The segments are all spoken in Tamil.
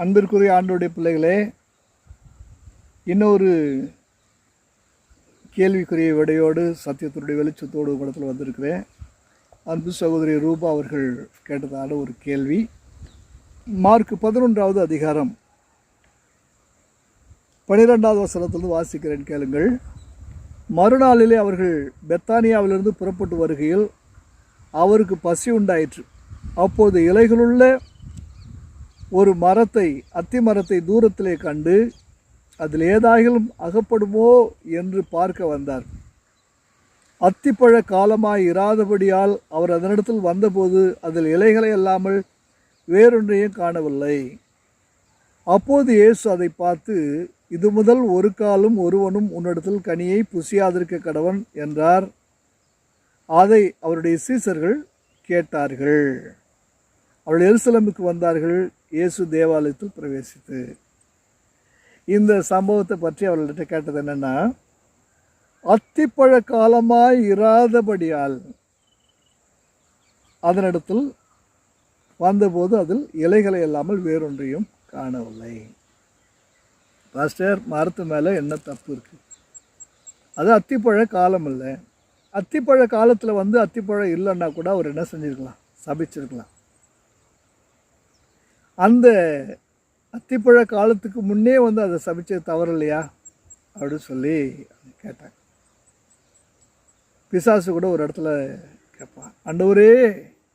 அன்பிற்குரிய ஆண்டோடைய பிள்ளைகளே இன்னொரு கேள்விக்குரிய விடையோடு சத்தியத்தினுடைய வெளிச்சத்தோடு படத்தில் வந்திருக்கிறேன். அன்பு சகோதரி ரூபா அவர்கள் கேட்டதான ஒரு கேள்வி. மார்க் பதினொன்றாவது அதிகாரம் பனிரெண்டாவது வசனத்திலிருந்து வாசிக்கிறேன் கேளுங்கள். மறுநாளிலே அவர்கள் பெத்தானியாவிலிருந்து புறப்பட்டு வருகையில் அவருக்கு பசி உண்டாயிற்று. அப்போது இலைகளுள்ள ஒரு மரத்தை அத்தி மரத்தை தூரத்திலே கண்டு அதில் ஏதாயிலும் அகப்படுமோ என்று பார்க்க வந்தார். அத்திப்பழ காலமாய் இராதபடியால் அவர் அதனிடத்தில் வந்தபோது அதில் இலைகளை அல்லாமல் வேறொன்றையும் காணவில்லை. அப்போது இயேசு அதை பார்த்து இது முதல் ஒரு காலும் ஒருவனும் உன்னிடத்தில் கனியை புசியாதிருக்க கடவன் என்றார். அதை அவருடைய சீசர்கள் கேட்டார்கள். அவள் எருசலமுக்கு வந்தார்கள். இயேசு தேவாலயத்தில் பிரவேசித்து. இந்த சம்பவத்தை பற்றி அவர்கள்ட்ட கேட்டது என்னென்னா அத்திப்பழ காலமாய் இராதபடியால் அதனிடத்தில் வந்தபோது அதில் இலைகளை இல்லாமல் வேறொன்றையும் காணவில்லை. பாஸ்டர் மரத்து மேலே என்ன தப்பு இருக்குது அது அத்திப்பழ காலம் இல்லை. அத்திப்பழ காலத்தில் வந்து அத்திப்பழம் இல்லைன்னா கூட அவர் என்ன செஞ்சுருக்கலாம்? சபிச்சிருக்கலாம். அந்த அத்திப்பழ காலத்துக்கு முன்னே வந்து அதை சபிச்சது தவறு இல்லையா அப்படின்னு சொல்லி கேட்டாங்க. பிசாசு கூட ஒரு இடத்துல கேட்பான். அண்டவரே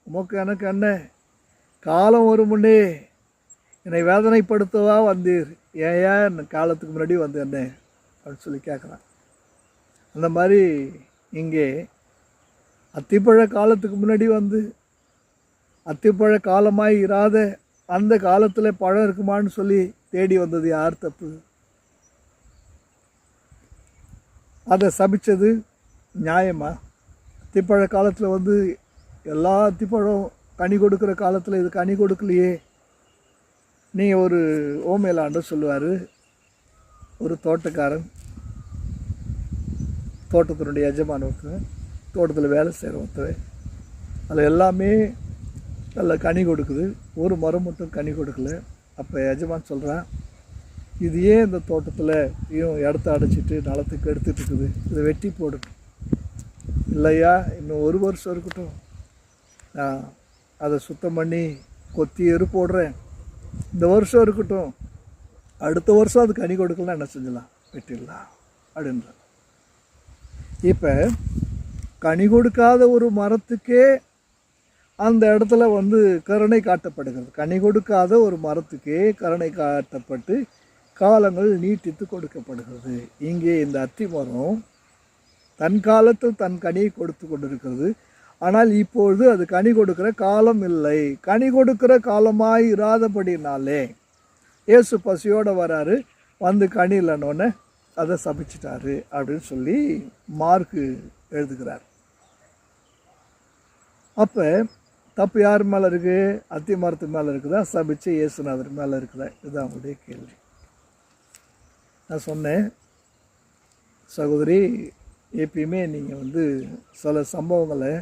உமக்கு எனக்கு என்ன? காலம் வரும் முன்னே என்னை வேதனைப்படுத்தவா வந்தீர்? ஏன் ஏன் காலத்துக்கு முன்னாடி வந்து என்ன? அப்படின்னு சொல்லி கேட்குறான். அந்த மாதிரி இங்கே அத்திப்பழ காலத்துக்கு முன்னாடி வந்து அத்திப்பழ காலமாய் இராத அந்த காலத்தில் பழம் இருக்குமான்னு சொல்லி தேடி வந்தது யார் தப்பு? அதை சபித்தது நியாயமா? திப்பழ காலத்தில் வந்து எல்லா திப்பழம் கனி கொடுக்குற காலத்தில் இது கனி கொடுக்கலையே. நீங்கள் ஒரு ஓமேலாண்டு சொல்லுவார் ஒரு தோட்டக்காரன் தோட்டத்தினுடைய எஜமான தோட்டத்தில் வேலை செய்கிற ஒருத்தர் அதில் எல்லாமே நல்ல கனி கொடுக்குது. ஒரு மரம் மட்டும் கனி கொடுக்கல. அப்போ எஜமான் சொல்கிறான் இது ஏன் இந்த தோட்டத்தில் இவன் இடத்த அடைச்சிட்டு நிலத்துக்கு எடுத்துகிட்டு இருக்குது? இதை வெட்டி போடட்டும் இல்லையா இன்னும் ஒரு வருஷம் இருக்கட்டும். நான் அதை சுத்தம் பண்ணி கொத்தி எரு போடுறேன். இந்த வருஷம் இருக்கட்டும். அடுத்த வருஷம் அது கனி கொடுக்கலாம் என்ன செஞ்சலாம் வெட்டிடலாம் அப்படின்ற இப்போ கனி கொடுக்காத ஒரு மரத்துக்கே அந்த இடத்துல வந்து கருணை காட்டப்படுகிறது. கனி கொடுக்காத ஒரு மரத்துக்கே கருணை காட்டப்பட்டு காலங்கள் நீட்டித்து கொடுக்கப்படுகிறது. இங்கே இந்த அத்தி மரம் தன் காலத்தில் தன் கனியை கொடுத்து கொண்டிருக்கிறது. ஆனால் இப்பொழுது அது கனி கொடுக்கிற காலம் இல்லை. கனி கொடுக்கிற காலமாய் இராதபடினாலே இயேசு பசியோடு வராரு. வந்து கனி இல்லைன்னொன்னே அதை சபிச்சிட்டாரு அப்படின்னு சொல்லி மார்க்கு எழுதுகிறார். அப்போ தப்பு யார் மேலே இருக்குது அத்தி மரத்து மேலே இருக்குதா? சபிச்சு இயேசுநாதர் மேலே இருக்குதா? இதுதான் அவங்களுடைய கேள்வி. நான் சொன்னேன் சகோதரி எப்பயுமே நீங்கள் வந்து சில சம்பவங்களை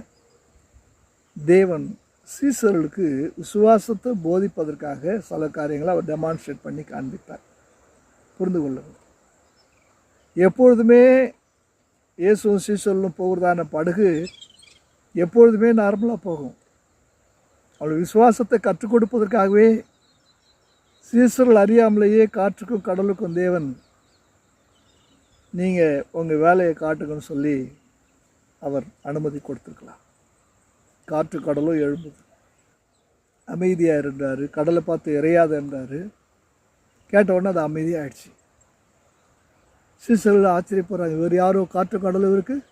தேவன் சீசர்களுக்கு விசுவாசத்தை போதிப்பதற்காக சில காரியங்களை அவர் டெமான்ஸ்ட்ரேட் பண்ணி காண்பித்தார். புரிந்து கொள்ளுங்கள். எப்பொழுதுமே இயேசுவும் சீசர்களும் போகிறதான படகு எப்பொழுதுமே நார்மலாக போகும். அவள் விசுவாசத்தை கற்றுக் கொடுப்பதற்காகவே சீசர்கள் அறியாமலேயே காற்றுக்கும் கடலுக்கும் தேவன் நீங்கள் உங்கள் வேலையை காட்டுங்கன்னு சொல்லி அவர் அனுமதி கொடுத்துருக்கலாம். காற்று கடலும் எழும்புது. அமைதியாக இருந்தார். கடலை பார்த்து இறையாத இருந்தார் கேட்ட உடனே அது அமைதியாகிடுச்சு சீசர்கள் ஆச்சரியப்படுறாங்க. இவர் யாரோ காற்று கடலும் இருக்குது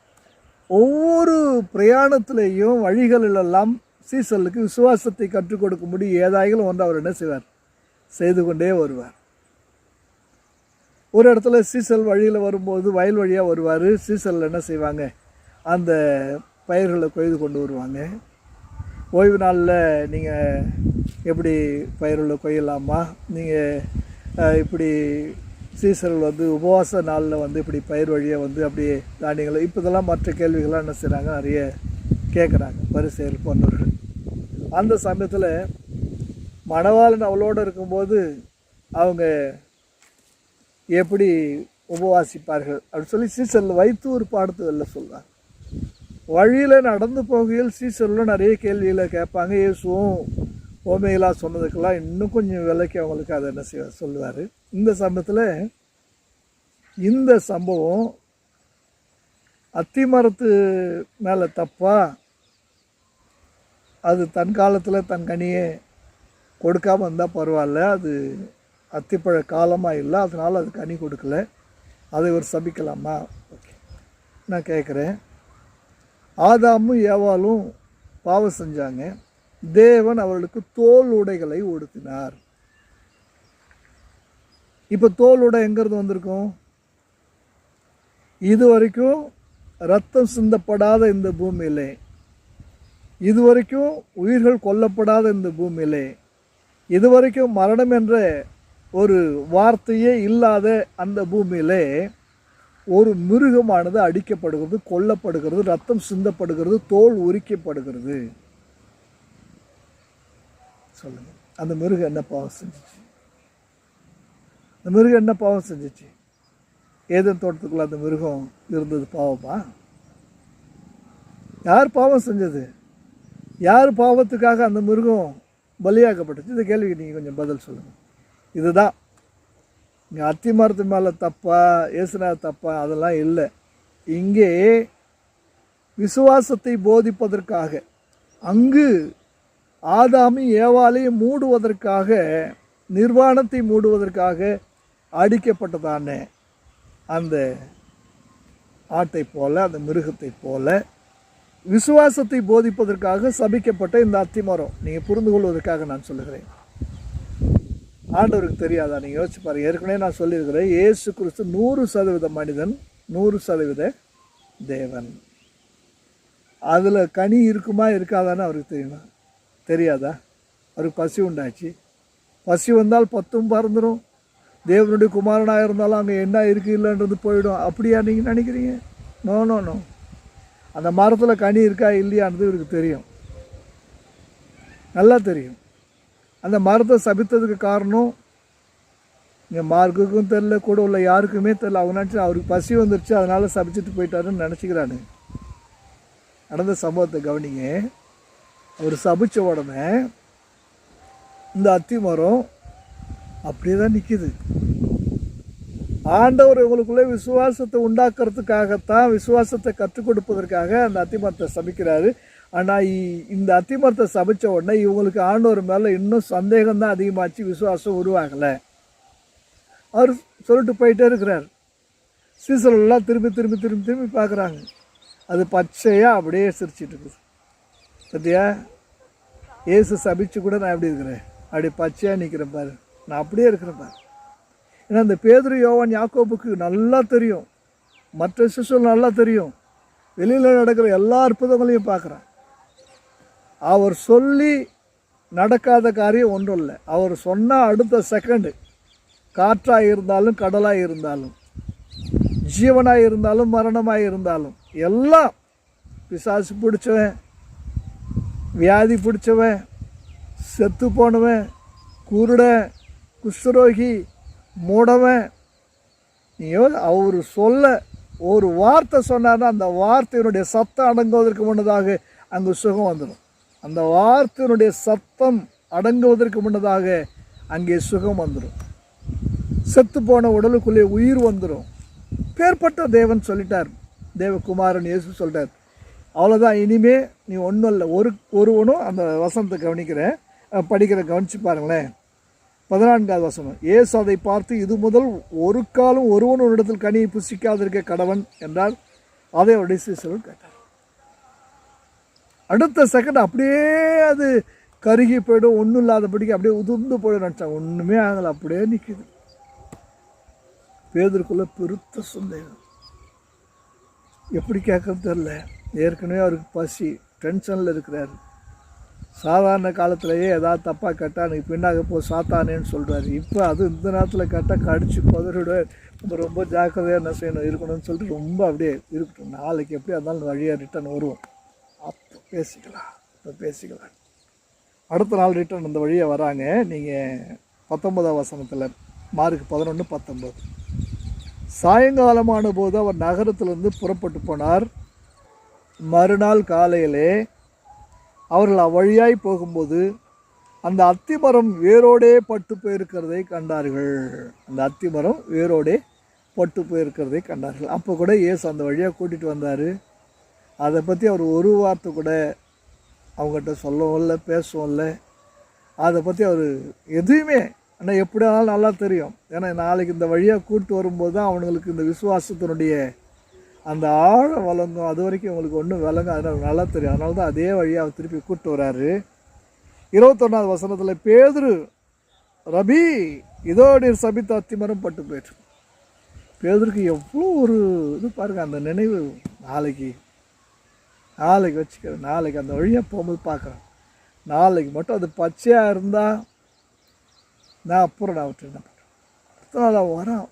ஒவ்வொரு பிரயாணத்துலேயும் வழிகளிலெல்லாம் சீசலுக்கு விசுவாசத்தை கற்றுக் கொடுக்கும்படி ஏதாயிலும் ஒன்று அவர் என்ன செய்வார்? செய்து கொண்டே வருவார். ஒரு இடத்துல சீசல் வழியில் வரும்போது வயல் வழியாக வருவார். சீசல் என்ன செய்வாங்க? அந்த பயிர்களை கொய்து கொண்டு வருவாங்க. ஓய்வு நாளில் நீங்கள் எப்படி பயிர்களை கொய்யலாமா? நீங்கள் இப்படி சீசல் வந்து உபவாச நாளில் வந்து இப்படி பயிர் வழியாக வந்து அப்படியே தானியங்களை இப்போ இதெல்லாம் மற்ற கேள்விகள்லாம் என்ன செய்கிறாங்க நிறைய கேட்குறாங்க பரிசெயல் போன்றவர்கள். அந்த சமயத்தில் மணவாளன் அவளோடு இருக்கும்போது அவங்க எப்படி உபவாசிப்பார்கள் அப்படின்னு சொல்லி சீசல் வைத்து ஒரு பாடத்து வெளில வழியில் நடந்து போகையில் சீசரில் நிறைய கேள்விகளை கேட்பாங்க. இயேசுவும் ஓமையிலா சொன்னதுக்கெல்லாம் இன்னும் கொஞ்சம் விலைக்கு அவங்களுக்கு அதை என்ன செய்ய சொல்லுவார். இந்த சமயத்தில் இந்த சம்பவம் அத்திமரத்து மேலே தப்பாக அது தன் காலத்தில் தன் கனியை கொடுக்காம இருந்தால் பரவாயில்ல. அது அத்திப்பழ காலமாக இல்லை. அதனால் அது கனி கொடுக்கல. அதை ஒரு சபிக்கலாமா? ஓகே. நான் கேட்குறேன் ஆதாமும் ஏவாளும் பாவம் செஞ்சாங்க. தேவன் அவர்களுக்கு தோல் உடைகளை உடுத்தினார். இப்போ தோல் உடை எங்கேருந்து வந்திருக்கும்? இது வரைக்கும் ரத்தம் சிந்தப்படாத இந்த பூமியிலே. இதுவரைக்கும் உயிர்கள் கொல்லப்படாத இந்த பூமியிலே இதுவரைக்கும் மரணம் என்ற ஒரு வார்த்தையே இல்லாத அந்த பூமியிலே ஒரு மிருகமானது அடிக்கப்படுகிறது கொல்லப்படுகிறது ரத்தம் சிந்தப்படுகிறது தோல் உரிக்கப்படுகிறது. சொல்லுங்க. அந்த மிருகம் என்ன பாவம் செஞ்சுச்சு? அந்த மிருகம் என்ன பாவம் செஞ்சுச்சு? ஏதன் தோட்டத்துக்குள்ள அந்த மிருகம் இருந்தது பாவமா? யார் பாவம் செஞ்சது? யார் பாவத்துக்காக அந்த மிருகம் பலியாக்கப்பட்டுச்சு? இந்த கேள்விக்கு நீங்கள் கொஞ்சம் பதில் சொல்லுங்கள் இதுதான். இங்கே அத்தி மரத்து மேலே தப்பா ஏசுனா தப்பா அதெல்லாம் இல்லை. இங்கே விசுவாசத்தை போதிப்பதற்காக அங்கு ஆதாமி ஏவாலையும் மூடுவதற்காக நிர்வாணத்தை மூடுவதற்காக அடிக்கப்பட்டதான அந்த ஆட்டை போல அந்த மிருகத்தை போல விசுவாசத்தை போதிப்பதற்காக சபிக்கப்பட்ட இந்த அத்திமரம். நீங்கள் புரிந்து கொள்வதற்காக நான் சொல்லுகிறேன். ஆண்டவருக்கு தெரியாதா? நீங்கள் யோசிச்சு பாருங்கள் ஏற்கனவே நான் சொல்லியிருக்கிறேன். ஏசு கிறிஸ்து நூறு சதவீத மனிதன் நூறு சதவீத தேவன். அதில் கனி இருக்குமா இருக்காதான்னு அவருக்கு தெரியுமா? தெரியாதா? அவருக்கு பசி உண்டாச்சு. பசி வந்தால் பத்தும் பறந்துடும் தேவனுடைய குமாரனாக இருந்தாலும் அங்கே என்ன இருக்குது இல்லைன்றது போயிடும். அப்படியா நீங்கள் நினைக்கிறீங்க? நோ நோ நோ அந்த மரத்தில் கனி இருக்கா இல்லையான்றது இவருக்கு தெரியும். நல்லா தெரியும். அந்த மரத்தை சபித்ததுக்கு காரணம் இங்கே மார்க்குக்கும் தெரில கூட உள்ள யாருக்குமே தெரில அவங்க நினச்சி அவருக்கு பசி வந்துருச்சு அதனால் சபிச்சுட்டு போயிட்டாருன்னு நினச்சிக்கிறானு. நடந்த சம்பவத்தை கவனிங்க. அவர் சபிச்ச உடனே இந்த அத்தி மரம் அப்படியே தான் நிற்கிது ஆண்டவர் இவங்களுக்குள்ளே விசுவாசத்தை உண்டாக்குறதுக்காகத்தான் விசுவாசத்தை கற்றுக் கொடுப்பதற்காக அந்த அத்திமரத்தை சபிக்கிறாரு. ஆனால் இந்த அத்திமரத்தை சபிச்ச உடனே இவங்களுக்கு ஆண்டவர் மேலே இன்னும் சந்தேகம் தான் அதிகமாச்சு விசுவாசம் உருவாகலை. அவர் சொல்லிட்டு போயிட்டே இருக்கிறார். சீசரெல்லாம் திரும்பி திரும்பி திரும்பி திரும்பி பார்க்குறாங்க. அது பச்சையாக அப்படியே சிரிச்சிட்டு இருக்குது. சத்தியா ஏசு சபிச்சு கூட நான் எப்படி இருக்கிறேன்? அப்படி பச்சையாக நிற்கிறேன் பாரு. நான் அப்படியே இருக்கிறேன் பாரு. ஏன்னா இந்த பேதுரு யோவான் யாக்கோபுக்கு நல்லா தெரியும். மற்ற சிசுகள் நல்லா தெரியும். வெளியில் நடக்கிற எல்லா அற்புதங்களையும் பார்க்குறான். அவர் சொல்லி நடக்காத காரியம் ஒன்றும் இல்லை. அவர் சொன்னால் அடுத்த செகண்டு காற்றாக இருந்தாலும் கடலாக இருந்தாலும் ஜீவனாக இருந்தாலும் மரணமாக இருந்தாலும் எல்லாம் பிசாசு பிடிச்சவன் வியாதி பிடிச்சவன் செத்து போனவன் குருடன் குஷ்டரோகி மூடவன். நீயோ அவர் சொல்ல ஒரு வார்த்தை சொன்னார்னா அந்த வார்த்தையினுடைய சத்தம் அடங்குவதற்கு முன்னதாக அங்கு சுகம் வந்துடும். அந்த வார்த்தையினுடைய சத்தம் அடங்குவதற்கு முன்னதாக அங்கே சுகம் வந்துடும். செத்து போன உடலுக்குள்ளே உயிர் வந்துடும். பேர்பட்ட தேவன் சொல்லிட்டார். தேவகுமாரன் இயேசு சொல்லிட்டார் அவ்வளோதான் இனிமே நீ ஒன்றும் இல்லை. ஒரு ஒருவனும் அந்த வசனத்தை கவனிக்கிறேன். படிக்கிற கவனிச்சு பாருங்களேன். பதினான்காவது வசனம். ஏசு அதை பார்த்து இது முதல் ஒரு காலம் ஒருவன் ஒரு இடத்தில் கனியை புசிக்காதிருக்க கடவன் என்றால் அதை அவருடைய சீசர்கள் கேட்டார் அடுத்த செகண்ட் அப்படியே அது கருகி போயிடும் ஒன்றும் இல்லாதபடிக்கு அப்படியே உதிர்ந்து போயிடும் நினச்சாங்க ஒன்றுமே ஆகலை அப்படியே நிற்கிது பேதருக்குள்ள பெருத்த சந்தேகம். எப்படி கேட்கறது தெரில ஏற்கனவே அவருக்கு பசி டென்ஷனில் இருக்கிறாரு. சாதாரண காலத்திலேயே ஏதாவது தப்பாக கேட்டால் எனக்கு பின்னாக போ சாத்தானேன்னு சொல்கிறாரு இப்போ அது இந்த நேரத்தில் கேட்டால் கடிச்சு பதறிட நம்ம ரொம்ப ஜாக்கிரதையாக என்ன செய்யணும் இருக்கணும்னு சொல்லிட்டு ரொம்ப அப்படியே இருக்கட்டும். நாளைக்கு எப்படி இருந்தாலும் வழியாக ரிட்டர்ன் வருவோம். அப்போ பேசிக்கலாம். இப்போ பேசிக்கலாம். அடுத்த நாள் ரிட்டர்ன் இந்த வழியாக வராங்க. நீங்கள் பத்தொன்பதாம் வசனத்தில் மார்க் பதினொன்று பத்தொம்பது சாயங்காலமான போது அவர் நகரத்திலிருந்து புறப்பட்டு போனார். மறுநாள் காலையிலே அவர்கள் அவ்வழியாய் போகும்போது அந்த அத்திமரம் வேரோடே பட்டு போயிருக்கிறதை கண்டார்கள். அந்த அத்திமரம் வேரோடே பட்டு போயிருக்கிறதை கண்டார்கள். அப்போ கூட இயேசு அந்த வழியாக கூட்டிகிட்டு வந்தார். அதை பற்றி அவர் ஒரு வார்த்தை கூட அவங்ககிட்ட சொல்லவும் இல்லை பேசவும் இல்லை. அதை பற்றி அவர் எதுவுமே ஆனால் எப்படினாலும் நல்லா தெரியும். ஏன்னா நாளைக்கு இந்த வழியாக கூப்பிட்டு வரும்போது தான் அவனுங்களுக்கு இந்த விசுவாசத்தினுடைய அந்த ஆழம் வழங்கும் அது வரைக்கும் உங்களுக்கு ஒன்றும் விளங்கும் அதனால் நல்லா தெரியும். அதனால தான் அதே வழியாக அவர் திருப்பி கூப்பிட்டு வர்றாரு இருபத்தொன்னாவது வசனத்தில் பேதுரு ரபி இதோ நீர் சபித்த அத்திமரம் பட்டு போயிட்டு பேதருக்கு எவ்வளோ ஒரு இது பாருங்க அந்த நினைவு நாளைக்கு. நாளைக்கு வச்சுக்கிறேன் நாளைக்கு அந்த வழியாக போகும்போது பார்க்குறேன் நாளைக்கு மட்டும் அது பச்சையாக இருந்தால் நான் அப்புறம் நான் விட்டு என்ன பண்ணுறேன் அவன் வரான்.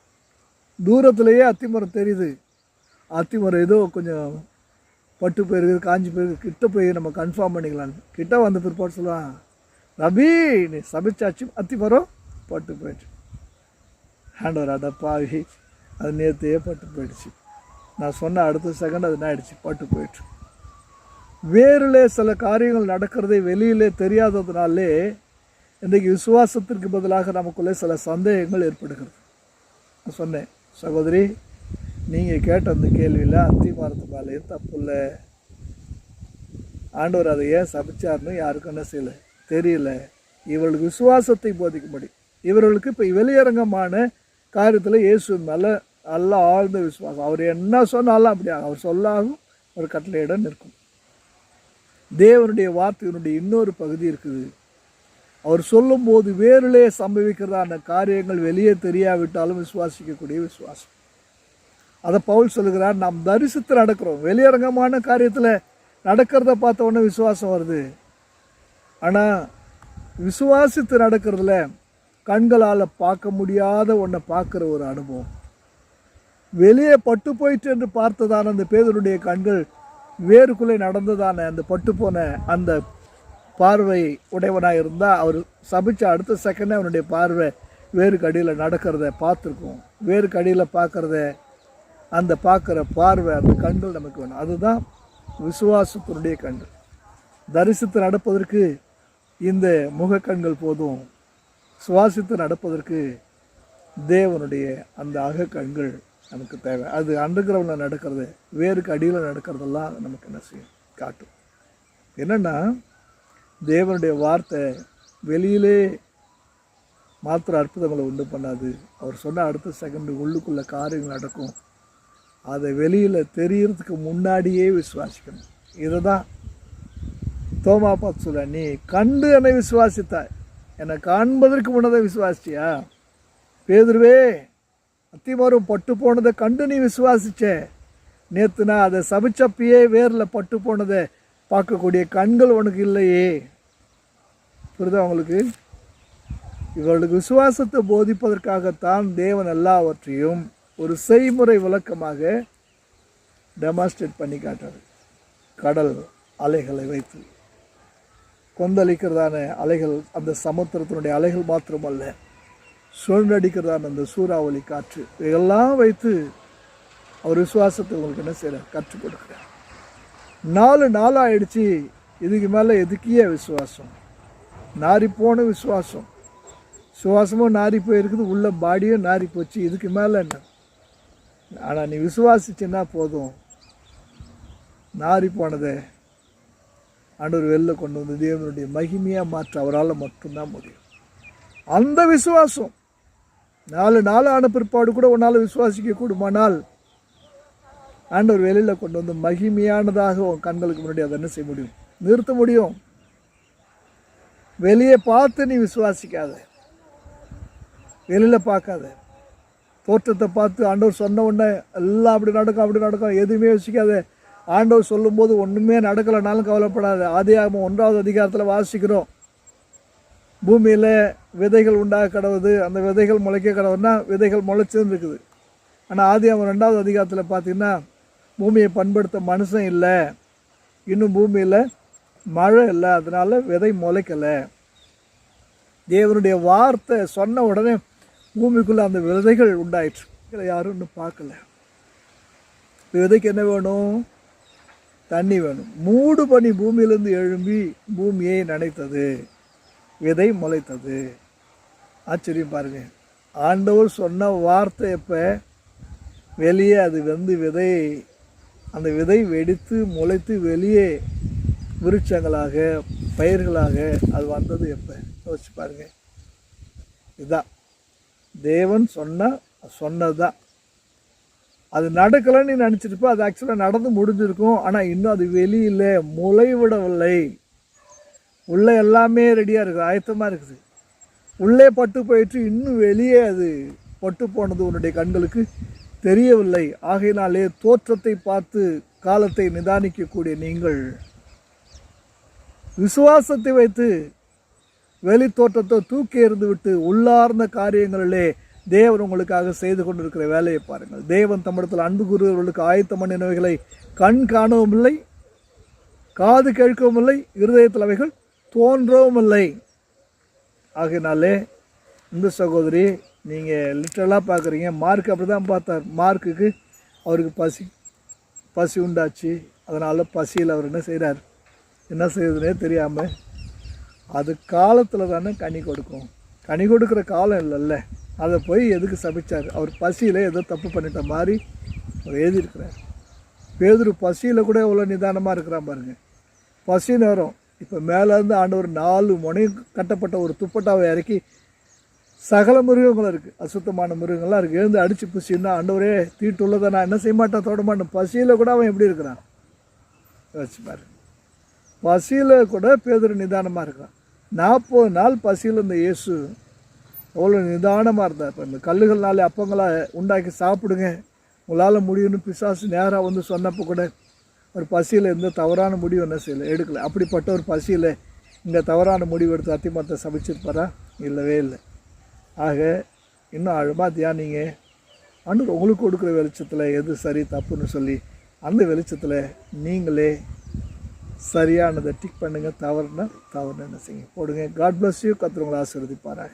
தூரத்துலேயே அத்திமரம் தெரியுது. அத்திமரம் ஏதோ கொஞ்சம் பட்டு போயிருக்கு காஞ்சி போயிருக்கு கிட்ட போய் நம்ம கன்ஃபார்ம் பண்ணிக்கலான்னு கிட்ட வந்த பிற்பாடு சொல்லுவான் ரபி நீ சபிச்சாச்சு அத்திமரம் பட்டு போயிடுச்சு. ஹேண்டவர் அடப்பாவி அது நேற்றையே பட்டு போயிடுச்சு. நான் சொன்ன அடுத்த செகண்ட் அது என்ன ஆயிடுச்சு? பட்டு போயிடுச்சு. வேறிலே சில காரியங்கள் நடக்கிறதே வெளியிலே தெரியாததுனாலே இன்றைக்கு விசுவாசத்திற்கு பதிலாக நமக்குள்ளே சில சந்தேகங்கள் ஏற்படுகிறது. நான் சொன்னேன் சகோதரி நீங்கள் கேட்ட அந்த கேள்வியில் அத்தி மேலேயும் தப்பு இல்லை. ஆண்டவர் அதை ஏன் சபிச்சார்னு யாருக்கும் என்ன செய்யலை? தெரியல. இவர்களுக்கு விசுவாசத்தை போதிக்கும்படி. இவர்களுக்கு இப்போ வெளியரங்கமான காரியத்தில் இயேசு மேலே நல்லா ஆழ்ந்த விசுவாசம். அவர் என்ன சொன்னாலும் அப்படி அவர் சொல்லாலும் ஒரு கட்டளையிடம் நிற்கும். தேவனுடைய வார்த்தையினுடைய இன்னொரு பகுதி இருக்குது. அவர் சொல்லும்போது வேறிலே சம்பவிக்கிறதான காரியங்கள் வெளியே தெரியாவிட்டாலும் விசுவாசிக்கக்கூடிய விசுவாசம். அதை பவுல் சொல்லுகிறார் நாம் தரிசித்து நடக்கிறோம். வெளியரங்கமான காரியத்தில் நடக்கிறத பார்த்த உடனே விசுவாசம் வருது. ஆனால் விசுவாசித்து நடக்கிறதுல கண்களால் பார்க்க முடியாத ஒன்றை பார்க்குற ஒரு அனுபவம். வெளியே பட்டு போயிட்டு என்று பார்த்ததான அந்த பேதருடைய கண்கள் வேருக்குள்ளே நடந்ததான அந்த பட்டு போன அந்த பார்வை உடையவனாக இருந்தால் அவர் சபிச்ச அடுத்த செகண்டே அவனுடைய பார்வை வேறு அடியில் நடக்கிறத பார்த்துருக்கோம். வேறு கடியில் பார்க்குறத அந்த பார்க்குற பார்வை அந்த கண்கள் நமக்கு வேணும். அதுதான் விசுவாசத்தினுடைய கண்கள். தரிசித்து நடப்பதற்கு இந்த முகக்கண்கள் போதும். சுவாசித்து நடப்பதற்கு தேவனுடைய அந்த அகக்கண்கள் நமக்கு தேவை. அது அண்டர் கிரவுண்டில் நடக்கிறது வேருக்கு அடியில் நடக்கிறதெல்லாம் நமக்கு என்ன செய்யும்? காட்டும். என்னென்னா தேவனுடைய வார்த்தை வெளியிலே மாத்திர அற்புதங்களை உண்டு பண்ணாது. அவர் சொன்ன அடுத்த செகண்டு உள்ளுக்குள்ளே காரியங்கள் நடக்கும். அதை வெளியில் தெரியறதுக்கு முன்னாடியே விசுவாசிக்கணும். இதை தான் தோமாப்பா சொல்ல நீ கண்டு என்னை விசுவாசித்தாய். என்னை காண்பதற்கு முன்னதை விசுவாசிச்சியா? பேதுருவே அத்திமரம் பட்டு போனதை கண்டு நீ விசுவாசிச்சே. நேற்று நான் அதை சபிச்சப்பையே வேரில் பட்டு போனதை பார்க்கக்கூடிய கண்கள் உனக்கு இல்லையே. புரிதா உங்களுக்கு? இவர்களுக்கு விசுவாசத்தை போதிப்பதற்காகத்தான் தேவன் எல்லாவற்றையும் ஒரு செய்முறை விளக்கமாக டெமான்ஸ்ட்ரேட் பண்ணி காட்டுறது கடல் அலைகளை வைத்து. கொந்தளிக்கிறதான அலைகள் அந்த சமுத்திரத்தினுடைய அலைகள் மாத்திரமல்ல சுழன்றடிக்கிறதான அந்த சூறாவளி காற்று இதெல்லாம் வைத்து அவர் விசுவாசத்தை உங்களுக்கு என்ன செய்கிறார் கற்றுக் கொடுக்குறார். நாலு நாளாகிடுச்சு இதுக்கு மேலே எதுக்கே விசுவாசம்? நாரி போன விசுவாசம். சுவாசமும் நாரி போயிருக்குது உள்ள பாடியும் நாரி போச்சு இதுக்கு மேலே என்ன? ஆனால் நீ விசுவாசிச்சுன்னா போதும். நாரி போனதை ஆண்டவர் வெளில கொண்டு வந்து தேவனுடைய மகிமையாக மாற்ற அவரால் மட்டும்தான் முடியும். அந்த விசுவாசம் நாலு நாள் ஆன பிற்பாடு கூட உன்னால் விசுவாசிக்க கூடுமானால் ஆண்டவர் வெளியில் கொண்டு வந்து மகிமையானதாக உன் கண்களுக்கு முன்னாடி அதை என்ன செய்ய முடியும்? நிறுத்த முடியும். வெளியே பார்த்து நீ விசுவாசிக்காத. வெளியில் பார்க்காத. தோற்றத்தை பார்த்து ஆண்டவர் சொன்ன உடனே எல்லாம் அப்படி நடக்கும் அப்படி நடக்கும். எதுவுமே யோசிக்காது. ஆண்டவர் சொல்லும்போது ஒன்றுமே நடக்கலைனாலும் கவலைப்படாது. ஆதியாகமம் ஒன்றாவது அதிகாரத்தில் வாசிக்கிறோம். பூமியில் விதைகள் உண்டாக கடவுது. அந்த விதைகள் முளைக்க கடவுதுன்னா விதைகள் முளைச்சுன்னு இருக்குது. ஆனால் ஆதியாகமம் ரெண்டாவது அதிகாரத்தில் பார்த்திங்கன்னா பூமியை பண்படுத்த மனுஷன் இல்லை. இன்னும் பூமியில் மழை இல்லை. அதனால் விதை முளைக்கலை. தேவனுடைய வார்த்தை சொன்ன உடனே பூமிக்குள்ளே அந்த விதைகள் உண்டாயிற்று. இதில் யாரும் இன்னும் பார்க்கல. விதைக்கு என்ன வேணும்? தண்ணி வேணும். மூடு பனி பூமியிலிருந்து எழும்பி பூமியை நனைத்தது? விதை முளைத்தது. ஆச்சரியம் பாருங்க. ஆண்டவர் சொன்ன வார்த்தை எப்போ? வெளியே அது வந்து விதை அந்த விதை வெடித்து முளைத்து வெளியே விருட்சங்களாக பயிர்களாக அது வந்தது எப்போ? யோசிச்சு பாருங்க. இதுதான் தேவன் சொன்ன சொன்னதுதான் அது நடக்கலைன்னு நீ நினச்சிருப்ப அது ஆக்சுவலாக நடந்து முடிஞ்சிருக்கும். ஆனால் இன்னும் அது வெளியில் முளைவிடவில்லை. உள்ளே எல்லாமே ரெடியாக இருக்குது ஆயத்தமாக இருக்குது. உள்ளே பட்டு போயிட்டு இன்னும் வெளியே அது பட்டு போனது உன்னுடைய கண்களுக்கு தெரியவில்லை. ஆகையினாலே தோற்றத்தை பார்த்து காலத்தை நிதானிக்கக்கூடிய நீங்கள் விசுவாசத்தை வைத்து வெளி தூக்கி எறிந்து விட்டு உள்ளார்ந்த காரியங்களிலே தேவன் உங்களுக்காக செய்து கொண்டிருக்கிற வேலையை பாருங்கள். தேவன் தமிழத்தில் அன்பு கூறுவர்களுக்கு ஆயத்தம் பண்ணினவைகளை கண் காணவும் இல்லை காது கேட்கவும் இல்லை இருதயத்தில் அவைகள் தோன்றவும் இல்லை. ஆகையினாலே இந்த சகோதரி நீங்கள் லிட்டரலாக பார்க்குறீங்க. மார்க் அப்படி தான் பார்த்தார். மார்க்குக்கு அவருக்கு பசி பசி உண்டாச்சு. அதனால் பசியில் அவர் என்ன செய்கிறார் என்ன செய்யுதுன்னே தெரியாமல் அது காலத்தில் தானே கனி கொடுக்கும். கனி கொடுக்குற காலம் இல்லைல்ல. அதை போய் எதுக்கு சபிச்சார்? அவர் பசியில் ஏதோ தப்பு பண்ணிட்ட மாதிரி அவர் எழுதியிருக்கிறார். பேதுரு பசியில் கூட எவ்வளோ நிதானமாக இருக்கிறான் பாருங்க. பசி நேரம். இப்போ மேலேருந்து ஆண்டவர் நாலு முனை கட்டப்பட்ட ஒரு துப்பட்டாவை இறக்கி சகல மிருகங்களும் இருக்குது அசுத்தமான மிருகங்கள்லாம் இருக்குது எழுந்து அடித்து புசின்னா ஆண்டவரே தீட்டுள்ளதை நான் என்ன செய்ய மாட்டேன்? தொடமாட்டேன் பசியில் கூட அவன் எப்படி இருக்கிறான்? யோசிச்சு பாரு பசியில் கூட பேதர் நிதானமாக இருக்கான் நாற்பது நாள் பசியில் இந்த இயேசு அவ்வளோ நிதானமாக இருந்தார். இப்போ இந்த கல்லுகள்னாலே அப்பங்களை உண்டாக்கி சாப்பிடுங்க. உங்களால் முடியும்னு பிசாசு நேராக வந்து சொன்னப்போ கூட ஒரு பசியில் எந்த தவறான முடிவு என்ன செய்யலை? எடுக்கலை. அப்படிப்பட்ட ஒரு பசியில் இந்த தவறான முடிவு எடுத்து அத்திமத்தை சமைச்சிருப்பாரா இல்லவே இல்லை. ஆக இன்னும் ஆழமாக தியானிங்க. அன்று உங்களுக்கு கொடுக்குற வெளிச்சத்தில் எது சரி தப்புன்னு சொல்லி அந்த வெளிச்சத்தில் நீங்களே சரியானதை டிக் பண்ணுங்கள் தவறுனா தவறுன்னு என்ன செய்யுங்க போடுங்க காட் பிளஸ் யூ கத்துறவங்களை ஆசீர்வதிப்பாராக.